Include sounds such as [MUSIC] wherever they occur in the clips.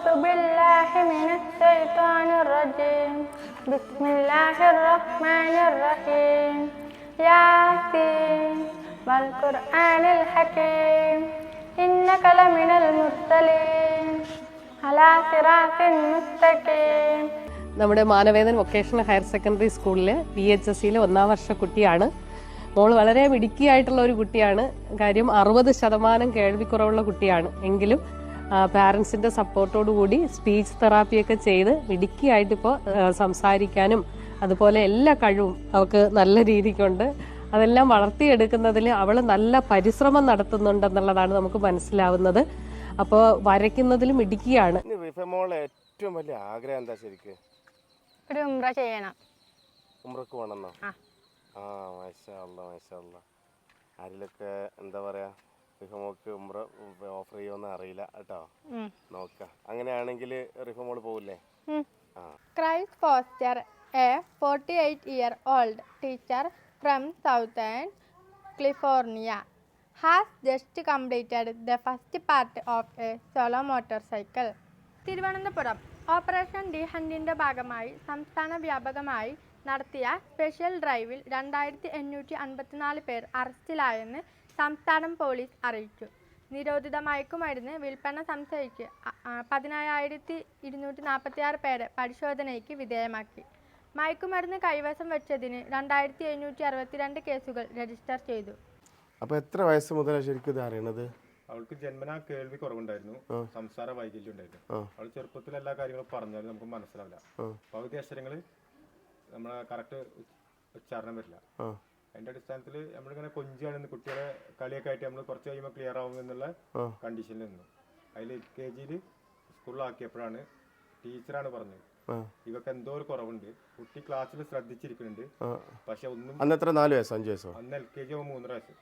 أعوذ بالله من الشيطان الرجيم بسم الله الرحمن الرحيم ياسين والقرآن الحكيم إنك لمن المرسلين على صراط مستقيم നമ്മുടെ Manavedan vocational higher secondary സ്കൂളിലെ V H S സിയിലെ ഒന്നാം വർഷ കുട്ടിയാണ് മോൾ വളരെ മിടുക്കിയായിട്ടുള്ള ഒരു കുട്ടിയാണ് കാര്യം അറുപത് ശതമാനം കേൾവിക്കുറവുള്ള കുട്ടിയാണ് എങ്കിലും പാരൻസിന്റെ സപ്പോർട്ടോടു കൂടി സ്പീച്ച് തെറാപ്പിയൊക്കെ ചെയ്ത് മിടുക്കിയായിട്ട് ഇപ്പോൾ സംസാരിക്കാനും അതുപോലെ എല്ലാ കഴിവും അവൾക്ക് നല്ല രീതിക്കുണ്ട്. അതെല്ലാം വളർത്തിയെടുക്കുന്നതിൽ അവൾ നല്ല പരിശ്രമം നടത്തുന്നുണ്ടെന്നുള്ളതാണ് നമുക്ക് മനസ്സിലാവുന്നത്. അപ്പോൾ വരയ്ക്കുന്നതിലും ഇടുക്കിയാണ് ഏറ്റവും വലിയ ആഗ്രഹം എന്താ ശരിക്ക്? ഒരു ഉംറ ചെയ്യണം. പോകണമെന്നോ ആ. ആ മാഷാ മാഷാ ആരിലൊക്കെ എന്താ പറയാ റിഫമോക്ക് ഉമ്ര ഓഫർ ചെയ്യുമെന്ന് അറിയില്ല കേട്ടോ. നോക്കാം അങ്ങനെയാണെങ്കിൽ റിഫമോൾ പോവില്ലേ ഉം. ആ Christ Foster, a 48 year old teacher from Southern California, has just completed the first part of a solo motorcycle. Thiruvananthapuram operation D ഹണ്ടിന്റെ ഭാഗമായി സംസ്ഥാന വ്യാപകമായി നടത്തിയ സ്പെഷ്യൽ ഡ്രൈവിൽ രണ്ടായിരത്തി എണ്ണൂറ്റി അൻപത്തിനാല് പേർ അറസ്റ്റിലായെന്ന് സംസ്ഥാനം പോലീസ് അറിയിച്ചു. നിരോധിത മയക്കുമരുന്ന് വിൽപ്പന സംശയിച്ച് പതിനായിരത്തി ഇരുന്നൂറ്റി നാൽപ്പത്തി ആറ് പേരെ പരിശോധനയ്ക്ക് വിധേയമാക്കി. മയക്കുമരുന്ന് കൈവശം വെച്ചതിന് രണ്ടായിരത്തി എഴുന്നൂറ്റി അറുപത്തിരണ്ട് കേസുകൾ രജിസ്റ്റർ ചെയ്തു. അപ്പോൾ എത്ര വയസ്സ് മുതലാണ് ശരിക്കും ഇത് അറിയണത്? അവൾക്ക് ജന്മനാ കേൾവി കുറവുണ്ടായിരുന്നു. സംസാര വൈകല്യം ഉണ്ടായിരുന്നു. അവൾ ചെറുപ്പത്തിൽ എല്ലാ കാര്യങ്ങളും പറഞ്ഞാലും നമുക്ക് മനസ്സിലാവില്ല. പകുതി അക്ഷരങ്ങൾ നമ്മളെ കറക്റ്റ് ഉച്ചാരണം വരില്ല. അതിന്റെ അടിസ്ഥാനത്തിൽ നമ്മളിങ്ങനെ കൊഞ്ചാണെന്ന് കുട്ടികളെ കളിയൊക്കെ ആയിട്ട് നമ്മൾ കുറച്ച് കഴിയുമ്പോൾ ക്ലിയർ ആവും എന്നുള്ള കണ്ടീഷനിൽ നിന്നു. അതിൽ എൽ കെ ജിയിൽ സ്കൂളിലാക്കിയപ്പോഴാണ് ടീച്ചറാണ് പറഞ്ഞത്. ഇവക്ക് എന്തോ ഒരു കുറവുണ്ട്. കുട്ടി ക്ലാസ്സിൽ ശ്രദ്ധിച്ചിരിക്കുന്നുണ്ട്. പക്ഷെ ഒന്നും അന്ന് എത്ര? നാല് വയസ്സോ? അഞ്ച് വയസ്സോ? അന്ന് എൽ കെ ജി മൂന്നര വയസ്സ്.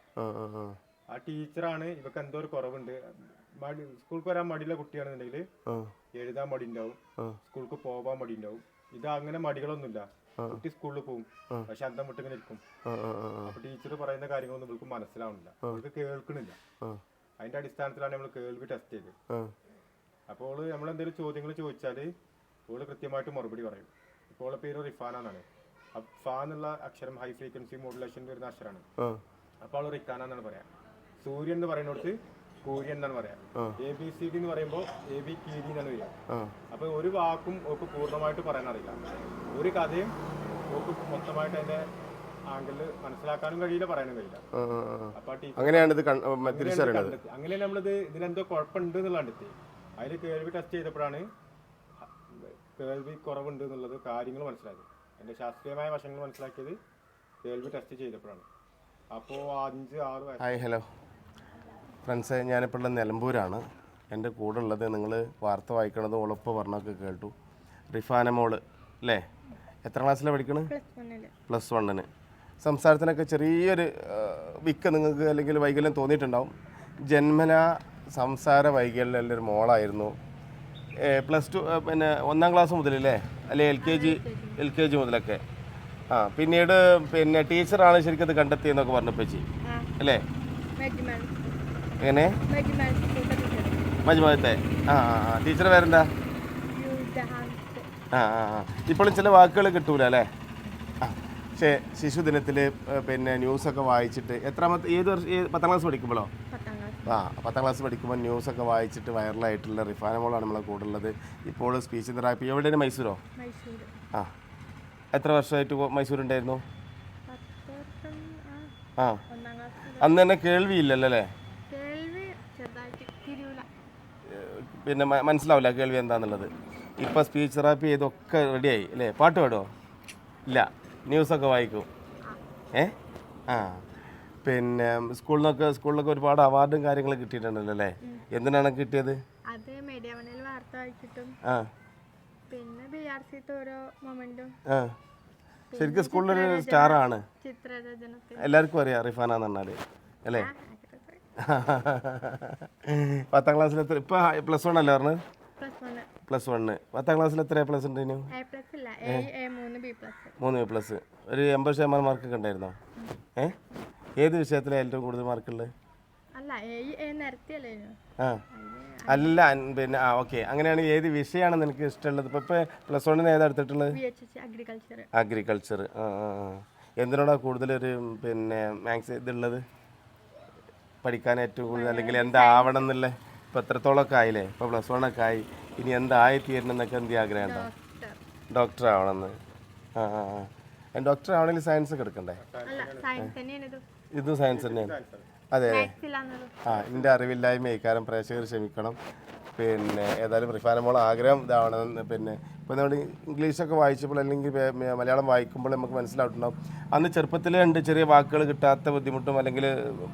ആ ടീച്ചറാണ് ഇവക്ക് എന്തോ ഒരു കുറവുണ്ട്. മടി സ്കൂൾക്ക് വരാൻ മടിയുള്ള കുട്ടിയാണെന്നുണ്ടെങ്കിൽ എഴുതാൻ മടി ഉണ്ടാവും സ്കൂൾക്ക് പോകാൻ മടി ഉണ്ടാവും ഇത് അങ്ങനെ മടികളൊന്നുമില്ല. കുട്ടി സ്കൂളിൽ പോകും പക്ഷെ അന്തം വിട്ടിങ്ങനെ ഇരിക്കും. അപ്പൊ ടീച്ചർ പറയുന്ന കാര്യങ്ങളൊന്നും ഇവൾക്ക് മനസ്സിലാവുന്നില്ല ഇവൾക്ക് കേൾക്കണില്ല. അതിന്റെ അടിസ്ഥാനത്തിലാണ് നമ്മൾ കേൾവി ടെസ്റ്റ് ചെയ്തത്. അപ്പോൾ നമ്മൾ എന്തെങ്കിലും ചോദ്യങ്ങൾ ചോദിച്ചാൽ ഓൾ കൃത്യമായിട്ട് മറുപടി പറയും. ഇപ്പോൾ ഓളെ പേര് റിഫാന എന്നാണ്. ഫ എന്നുള്ള അക്ഷരം ഹൈ ഫ്രീക്വൻസി മോഡുലേഷൻ വരുന്ന അക്ഷരമാണ് അപ്പൊ അപ്പോൾ അവൾ റിക്കാന എന്നാണ് പറയാ. സൂര്യൻ എന്ന് പറയുന്നിടത്ത് കൂര്യൻ എന്നാണ് പറയാ. എ ബി സി ഡി എന്ന് പറയുമ്പോൾ എ ബി കീരി എന്നാണ് വരിക. അപ്പൊ ഒരു വാക്കും ഒക്കെ പൂർണമായിട്ട് പറയാൻ അറിയില്ല ഒരു കഥയും ഒക്കെ മൊത്തമായിട്ട് അതിന്റെ ആംഗിളിൽ മനസ്സിലാക്കാനും കഴിയില്ല പറയാനും കഴിയില്ല. അപ്പൊ അങ്ങനെയാണ് ഇത് കൺ- ഉം, തിരിച്ചറിയണത് അങ്ങനെ നമ്മളിത് ഇതിനെന്തോ കുഴപ്പമുണ്ട് എന്നുള്ള കണ്ടെത്തി അതിൽ കേൾവി ടെസ്റ്റ് ചെയ്തപ്പോഴാണ് കേൾവി കുറവുണ്ട് എന്നുള്ളത് കാര്യങ്ങൾ മനസ്സിലായത്. എന്റെ ശാസ്ത്രീയമായ വശങ്ങൾ മനസ്സിലാക്കിയത് കേൾവി ടെസ്റ്റ് ചെയ്തപ്പോഴാണ്. അപ്പോൾ അഞ്ച് ആറ് വയസ്സ്. Hi hello. ഫ്രണ്ട്സ് ഞാനിപ്പോൾ ഉള്ള നിലമ്പൂരാണ്. എന്റെ കൂടെ ഉള്ളത് നിങ്ങൾ വാർത്ത വായിക്കണത് ഉളപ്പ് പറഞ്ഞൊക്കെ കേട്ടു. റിഫാന മോൾ അല്ലേ? എത്ര ക്ലാസ്സിലാണ് പഠിക്കണത് പ്ലസ് വണ്ണിന്. സംസാരത്തിനൊക്കെ ചെറിയൊരു വിക്ക് നിങ്ങൾക്ക് അല്ലെങ്കിൽ വൈകല്യം തോന്നിയിട്ടുണ്ടാവും. ജന്മന സംസാര വൈകല്യം ഒരു മോളായിരുന്നു. പ്ലസ് ടു പിന്നെ ഒന്നാം ക്ലാസ് മുതലല്ലേ? അല്ലെ L K G L K G മുതലൊക്കെ. ആ പിന്നീട് പിന്നെ ടീച്ചറാണ് ശരിക്കും അത് കണ്ടെത്തിയെന്നൊക്കെ പറഞ്ഞപ്പച്ചി അല്ലേ? എങ്ങനെ? മജ്മത്തെ ആ ആ പേരെന്താ? ആ ആ ആ. ഇപ്പോഴും ചില വാക്കുകൾ കിട്ടൂല അല്ലേ? ആ പക്ഷേ ശിശുദിനത്തിൽ പിന്നെ ന്യൂസൊക്കെ വായിച്ചിട്ട് എത്രാമത്തെ ഏത് വർഷം ഏത് പത്താം ക്ലാസ് പഠിക്കുമ്പോഴോ? ആ പത്താം ക്ലാസ് പഠിക്കുമ്പോൾ ന്യൂസൊക്കെ വായിച്ചിട്ട് വൈറലായിട്ടുള്ള റിഫാനമോളാണ് നമ്മളെ കൂടെ ഉള്ളത് ഇപ്പോൾ സ്പീച്ച് തെറാപ്പി എവിടെയാണ്? മൈസൂരോ? ആ. എത്ര വർഷമായിട്ട് മൈസൂർ ഉണ്ടായിരുന്നു പത്ത് വർഷം ആ അന്ന് തന്നെ കേൾവിയില്ലല്ലോ അല്ലേ? പിന്നെ മനസ്സിലാവില്ല കേൾവി എന്താന്നുള്ളത്. ഇപ്പോൾ സ്പീച്ച് തെറാപ്പി ചെയ്തൊക്കെ റെഡിയായി അല്ലേ? പാട്ട് പാടുമോ ഇല്ല. ന്യൂസൊക്കെ വായിക്കും. ഏ? ആ. പിന്നെ സ്കൂളിൽ നിന്നൊക്കെ സ്കൂളിലൊക്കെ ഒരുപാട് അവാർഡും കാര്യങ്ങളും കിട്ടിയിട്ടുണ്ടല്ലോ അല്ലേ? എന്തിനാണ് കിട്ടിയത്? അത് മീഡിയ വണ്ണിൽ വാർത്ത വായിച്ചിട്ടും ആ. പിന്നെ ബി ആർ സിത്തെ ഓരോ മൊമെന്റും ആ. ശരിക്കും സ്കൂളിലൊരു സ്റ്റാറാണ് എല്ലാവർക്കും അറിയാം റിഫാന എന്ന് പറഞ്ഞാൽ അല്ലേ. [LAUGHS] പത്താം ക്ലാസ്സിൽ എത്ര ഇപ്പൊ പ്ലസ് വൺ അല്ലേ പറഞ്ഞത്? പ്ലസ് വൺ വണ്ണ് പത്താം ക്ലാസ്സിൽ എത്ര പ്ലസ് ഉണ്ട് മൂന്ന് ബി പ്ലസ് ഒരു എൺപത് ശതമാനം മാർക്കൊക്കെ ഉണ്ടായിരുന്നോ? ഏ? ഏത് വിഷയത്തിലാണ് ഏറ്റവും കൂടുതൽ മാർക്കുള്ളത് ആ. അല്ല പിന്നെ ആ ഓക്കെ അങ്ങനെയാണെങ്കിൽ ഏത് വിഷയമാണ് നിനക്ക് ഇഷ്ടമുള്ളത്? ഇപ്പൊ പ്ലസ് വണ്ണിന് ഏതാ എടുത്തിട്ടുള്ളത്? അഗ്രികൾച്ചർ അഗ്രികൾച്ചർ ആ ആ എന്തിനോടാ കൂടുതലൊരു പിന്നെ മാത്സ് ഇതുള്ളത് പഠിക്കാൻ ഏറ്റവും കൂടുതൽ അല്ലെങ്കിൽ എന്താവണം എന്നുള്ള ഇപ്പോൾ എത്രത്തോളമൊക്കെ ആയില്ലേ? ഇപ്പോൾ പ്ലസ് വൺ ഒക്കെ ആയി. ഇനി എന്തായി തീരണം എന്നൊക്കെ എന്ത് ആഗ്രഹം ഉണ്ടോ ഡോക്ടർ ആവണമെന്ന്. ആ ആ ആ. ഡോക്ടർ ആവണമെങ്കിൽ സയൻസ് ഒക്കെ എടുക്കണ്ടേ? ഇത്. സയൻസ് തന്നെയാണ്. അതെ. ആ എന്റെ അറിവില്ലായ്മ ഇക്കാരം പ്രേക്ഷകർ ക്ഷമിക്കണം. പിന്നെ ഏതായാലും റിഫാനമോൾ ആഗ്രഹം ഇതാവണമെന്ന് പിന്നെ ഇപ്പോൾ നമ്മൾ ഇംഗ്ലീഷൊക്കെ വായിച്ചപ്പോൾ അല്ലെങ്കിൽ മലയാളം വായിക്കുമ്പോൾ നമുക്ക് മനസ്സിലായിട്ടുണ്ടാവും. അന്ന് ചെറുപ്പത്തിൽ രണ്ട് ചെറിയ വാക്കുകൾ കിട്ടാത്ത ബുദ്ധിമുട്ടും അല്ലെങ്കിൽ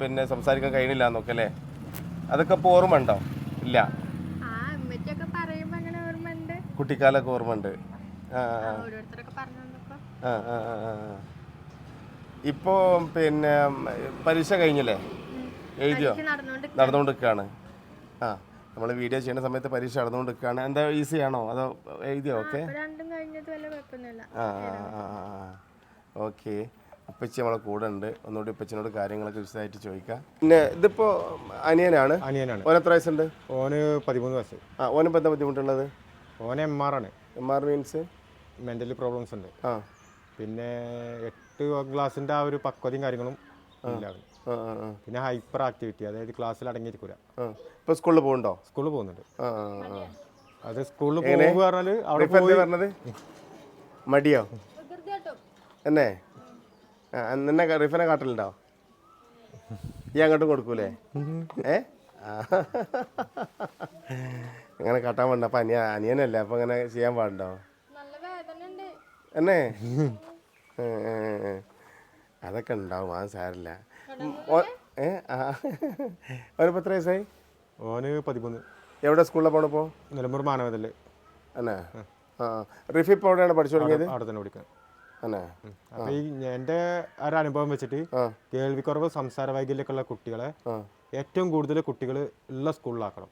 പിന്നെ സംസാരിക്കാൻ കഴിയണില്ല എന്നൊക്കെ അല്ലേ? അതൊക്കെ ഇപ്പോൾ ഓർമ്മ ഉണ്ടോ? ഇല്ല. കുട്ടിക്കാലൊക്കെ ഓർമ്മ ഉണ്ട്. ഇപ്പോൾ പിന്നെ പരീക്ഷ കഴിഞ്ഞില്ലേ? എഴുതിയോ? നടന്നുകൊണ്ടിരിക്കുകയാണ് ആ. നമ്മൾ വീഡിയോ ചെയ്യുന്ന സമയത്ത് പരീക്ഷ നടന്നുകൊണ്ടിരിക്കുകയാണ്. എന്താ ഈസി ആണോ? അതോ എഴുതിയോ? ഓക്കെ രണ്ടും കഴിഞ്ഞത് വല്ല കുഴപ്പമൊന്നുമില്ല. ആ ഓക്കെ ഉപ്പച്ചി നമ്മളെ കൂടെ ഉണ്ട്. ഒന്നുകൂടി ഉപ്പച്ചിനോട് കാര്യങ്ങളൊക്കെ വിശദമായിട്ട് ചോദിക്കാം. പിന്നെ ഇതിപ്പോ അനിയനാണ്? അനിയനാണ്. ഓൻ എത്ര വയസ്സുണ്ട്? ഓന് പതിമൂന്ന് വയസ്സ്. ആ ഓന എന്താ ബുദ്ധിമുട്ടുള്ളത്? ഓന് എം ആർ ആണ്. M R means mentally problems ഉണ്ട്. ആ. പിന്നെ എട്ട് ക്ലാസ്സിന്റെ ആ ഒരു പക്വതയും കാര്യങ്ങളും ഇല്ല അവന്. പിന്നെ ഹൈപ്പർ ആക്ടിവിറ്റി അതായത് ക്ലാസ്സിൽ അടങ്ങിയിരിക്കൂല ഇപ്പൊ സ്കൂളിൽ പോകുന്നുണ്ടോ. സ്കൂളിൽ പോകുന്നുണ്ട് അത് സ്കൂളിൽ പോകുക പറഞ്ഞാൽ അവിടെ പറഞ്ഞത്? മടിയോ? എന്നെ? എന്നെ നിന്നെ റിഫനെ കാട്ടലുണ്ടോ? ഈ അങ്ങോട്ടും കൊടുക്കൂലേ? ഏ? അങ്ങനെ കാട്ടാൻ പാടില്ല. അപ്പൊ അനിയ അനിയനല്ലേ? അപ്പൊ അങ്ങനെ ചെയ്യാൻ പാടുണ്ടോ? നല്ല വേദന ഉണ്ട് എന്നെ. അതൊക്കെ ഉണ്ടാവും. അത് സാരില്ല അവനിപ്പോൾ എത്ര വയസ്സായി? ഓന് പതിമൂന്ന്. എവിടെ സ്കൂളിൽ പോണപ്പോൾ നിലമ്പൂർ മാനവതല്ലേ അന്നെ ആ റിഫി ഇപ്പോൾ എവിടെയാണ് പഠിച്ചു തുടങ്ങിയത്? അവിടെ തന്നെ പഠിക്കാം. അല്ലേ? ഈ എന്റെ ഒരു അനുഭവം വെച്ചിട്ട് കേൾവിക്കുറവ് സംസാര വൈകല്യമൊക്കെ ഉള്ള കുട്ടികളെ ഏറ്റവും കൂടുതൽ കുട്ടികൾ ഉള്ള സ്കൂളിലാക്കണം.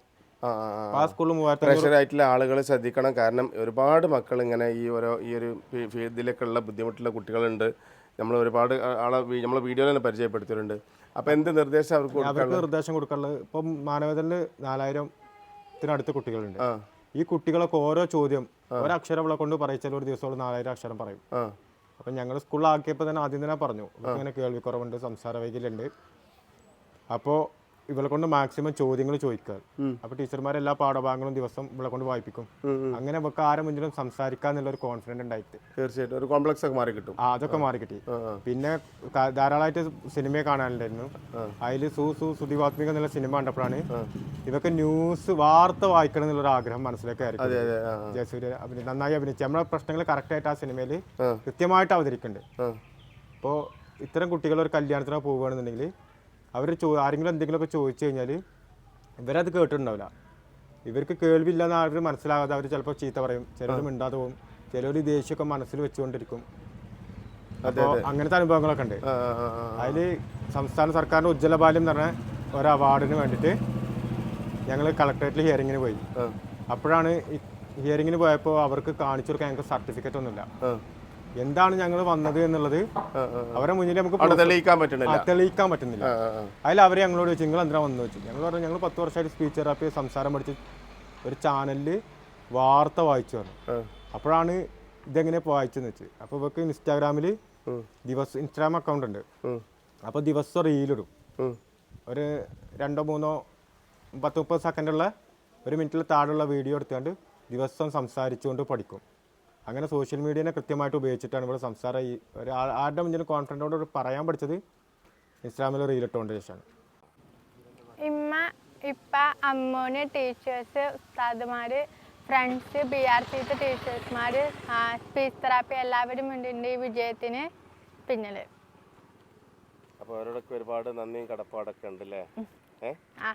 ആ സ്കൂളിൽ മൂവായിരത്തി പ്രഷറായിട്ടുള്ള ആളുകൾ ശ്രദ്ധിക്കണം. കാരണം ഒരുപാട് മക്കൾ ഇങ്ങനെ ഈ ഓരോ ഈ ഒരു ഫീ- ഫീൽഡിലൊക്കെ ഉള്ള ബുദ്ധിമുട്ടുള്ള കുട്ടികളുണ്ട്. നമ്മൾ ഒരുപാട് ആളെ നമ്മൾ വീഡിയോയിൽ തന്നെ പരിചയപ്പെടുത്തിയിട്ടുണ്ട്. അപ്പോൾ എന്ത് നിർദ്ദേശം അവർക്ക് അവർക്ക് നിർദ്ദേശം കൊടുക്കാനുള്ളത് ഇപ്പം മാനവേദനിൽ നാലായിരത്തിനടുത്ത് കുട്ടികളുണ്ട്. ഈ കുട്ടികളൊക്കെ ഓരോ ചോദ്യം ഒരു അവളെ കൊണ്ട് പറയിച്ചാൽ ഒരു ദിവസം നാലായിരം അക്ഷരം പറയും. അപ്പം ഞങ്ങൾ സ്കൂളിലാക്കിയപ്പോൾ തന്നെ ആദ്യം തന്നെ പറഞ്ഞു. ഇങ്ങനെ കേൾവിക്കുറവുണ്ട് സംസാര വൈകല്യമുണ്ട് അപ്പോൾ ഇവളെ കൊണ്ട് മാക്സിമം ചോദ്യങ്ങൾ ചോദിക്കുക. അപ്പൊ ടീച്ചർമാർ എല്ലാ പാഠഭാഗങ്ങളും ദിവസം ഇവളെ കൊണ്ട് വായിപ്പിക്കും അങ്ങനെ ഇവക്ക് ആരെ മുന്നിലും സംസാരിക്കാന്നുള്ള ഒരു കോൺഫിഡന്റ് ഉണ്ടായിട്ട്. തീർച്ചയായിട്ടും. ഒരു കോംപ്ലക്സ് ഒക്കെ മാറി കിട്ടും. ആ അതൊക്കെ മാറി കിട്ടി. പിന്നെ ധാരാളമായിട്ട് സിനിമയെ കാണാനുണ്ടായിരുന്നു. അതിൽ സു സു സുധിവാത്മിക എന്നുള്ള സിനിമ കണ്ടപ്പോഴാണ് ഇവക്ക് ന്യൂസ് വാർത്ത വായിക്കണം എന്നുള്ള ഒരു ആഗ്രഹം മനസ്സിലേക്ക് ജയസൂര്യ നന്നായി അഭിനയിച്ചു. നമ്മളെ പ്രശ്നങ്ങൾ കറക്റ്റായിട്ട് ആ സിനിമയിൽ കൃത്യമായിട്ട് അവതരിക്കുന്നുണ്ട്. അപ്പോ അപ്പോൾ ഇത്തരം കുട്ടികൾ ഒരു കല്യാണത്തിനോ പോവുകയാണെന്നുണ്ടെങ്കിൽ അവർ ചോ ആരെങ്കിലും എന്തെങ്കിലുമൊക്കെ ചോദിച്ചു കഴിഞ്ഞാൽ ഇവരത് കേട്ടിട്ടുണ്ടാവില്ല. ഇവർക്ക് കേൾവില്ലെന്ന് ആരും മനസ്സിലാകാതെ അവർ ചിലപ്പോൾ ചീത്ത പറയും. ചിലർ മിണ്ടാതെ പോകും ചിലർ ദേഷ്യമൊക്കെ മനസ്സിൽ വെച്ചുകൊണ്ടിരിക്കും. അപ്പോൾ അങ്ങനത്തെ അനുഭവങ്ങളൊക്കെ ഉണ്ട്. അതിൽ സംസ്ഥാന സർക്കാരിന്റെ ഉജ്ജ്വല ബാല്യം എന്ന് പറഞ്ഞ ഒരു അവാർഡിന് വേണ്ടിയിട്ട് ഞങ്ങൾ കളക്ടറേറ്റിൽ ഹിയറിങ്ങിന് പോയി. അപ്പോഴാണ് ഹിയറിങ്ങിന് പോയപ്പോൾ അവർക്ക് കാണിച്ചു കൊടുക്കാൻ ഞങ്ങൾക്ക് സർട്ടിഫിക്കറ്റ് ഒന്നുമില്ല. എന്താണ് ഞങ്ങൾ വന്നത് എന്നുള്ളത് അവരെ മുന്നിൽ നമുക്ക് തെളിയിക്കാൻ പറ്റുന്നില്ല. തെളിയിക്കാൻ പറ്റുന്നില്ല. അതിൽ അവർ ഞങ്ങളോട് ചോദിച്ചു നിങ്ങൾ എന്തിനാ വന്നു വെച്ചു ഞങ്ങൾ പറഞ്ഞു ഞങ്ങൾ പത്ത് വർഷമായിട്ട് സ്പീച്ച് തെറാപ്പി സംസാരം പഠിച്ച് ഒരു ചാനലിൽ വാർത്ത വായിച്ചു പറഞ്ഞു. അപ്പോഴാണ് ഇതെങ്ങനെ വായിച്ചെന്ന് വെച്ച്. അപ്പോൾ ഇവർക്ക് ഇൻസ്റ്റാഗ്രാമിൽ. ദിവസം ഇൻസ്റ്റാഗ്രാം അക്കൗണ്ട് ഉണ്ട്. അപ്പൊ അപ്പോൾ ദിവസം റീലിടും ഒരു രണ്ടോ മൂന്നോ പത്ത് മുപ്പത് സെക്കൻഡുള്ള ഒരു മിനിറ്റിൽ താഴെയുള്ള വീഡിയോ എടുത്തുകൊണ്ട് ദിവസം സംസാരിച്ചുകൊണ്ട് പഠിക്കും. അങ്ങനെ സോഷ്യൽ മീഡിയനെ കൃത്യമായിട്ട് ഉപയോഗിച്ചിട്ടാണ് ഇവിടെ സംസാരം ഈ ഒരു ആരുടെ മുന്നിൽ കോൺഫിഡന്റോട് പറയാൻ പഠിച്ചത് ഇൻസ്റ്റാഗ്രാമിൽ റീലിട്ടുകൊണ്ട് ശേഷമാണ് ഇമ്മ ഇപ്പ അമ്മോന് ടീച്ചേഴ്സ് ഉസ്താദ്മാർ ഫ്രണ്ട്സ് ബി ആർ സിത്തെ ടീച്ചേഴ്സ്മാർ സ്പീച്ച് തെറാപ്പി എല്ലാവരും ഉണ്ട് ഈ വിജയത്തിന് പിന്നിൽ അപ്പോൾ അവരോടൊക്കെ ഒരുപാട് നന്ദിയും കടപ്പാടൊക്കെ ഉണ്ടല്ലേ? ഏ? ആ.